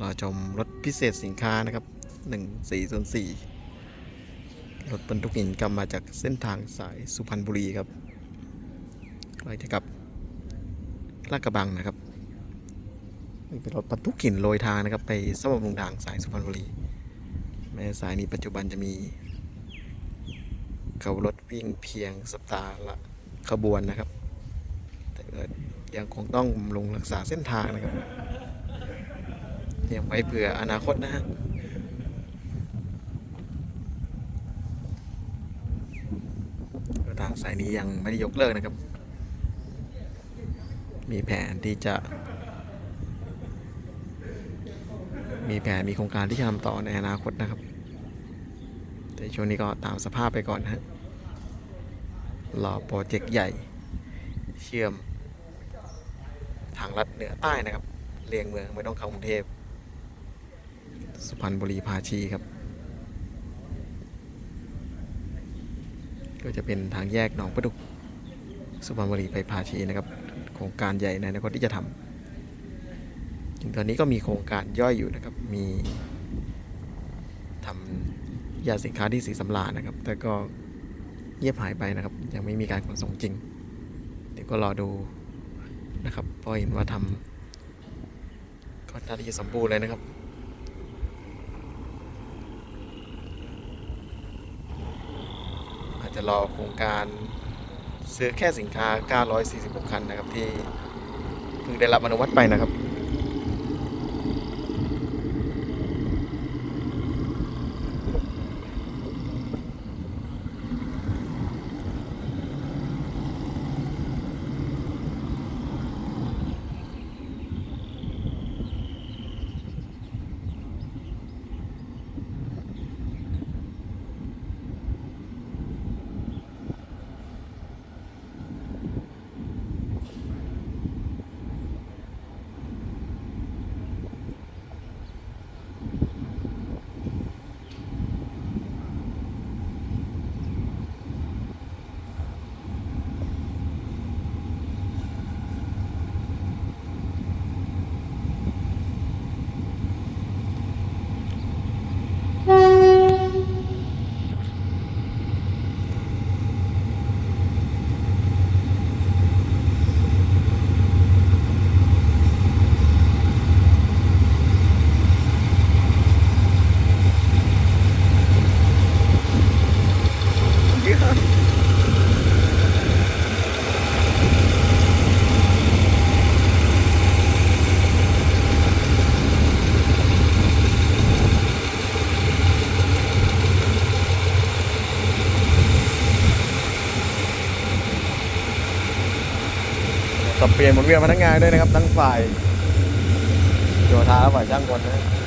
รอชมรถพิเศษสินค้านะครับ 1404 รถบรรทุกหินกลับมาจากเส้นทางสายสุพรรณบุรีครับใกล้จะกลับลาดกระบังนะครับเป็นรถบรรทุกหินโรยทางนะครับ ไปซ่อมบำรุงทางสายสุพรรณบุรี แม้สายนี้ปัจจุบันจะมีเขารถวิ่งเพียงสัปดาห์ละขบวนนะครับ แต่ก็ยังคงต้องบำรุงรักษาเส้นทางนะครับ เตรียมไว้เผื่ออนาคตนะฮะทางสายนี้ยังไม่ได้ยกเลิกนะครับ มีแผนที่จะ มีแผนมีโครงการที่จะทำต่อในอนาคตนะครับ แต่ช่วงนี้ก็ตามสภาพไปก่อนนะฮะรอโปรเจกต์ใหญ่เชื่อม ทางลัดเหนือใต้นะครับเลียงเมืองไม่ต้องเข้ากรุงเทพ สุพรรณบุรีภาชีครับ ก็จะเป็นทางแยกหนองประดุก สุพรรณบุรีไปภาชีนะครับ โครงการใหญ่ในอนาคตที่จะทำถึงตอนนี้ก็มีโครงการย่อยอยู่นะครับ มีทำยาสินค้าที่สีสำรานะครับ แต่ก็เงียบหายไปนะครับ ยังไม่มีการขนส่งจริง เดี๋ยวก็รอดูนะครับเพอเห็นว่าทำก็น่าที่จะสมบูรณ์เลยนะครับ อาจจะรอโครงการซื้อแค่สินค้า 946 คันนะครับที่เพิ่งได้รับอนุมัติไปนะครับ สับเปลี่ยนหมุนเวียนพนักงานด้วยนะครับ ทั้งฝ่ายโยธาและฝ่ายช่างกลนะ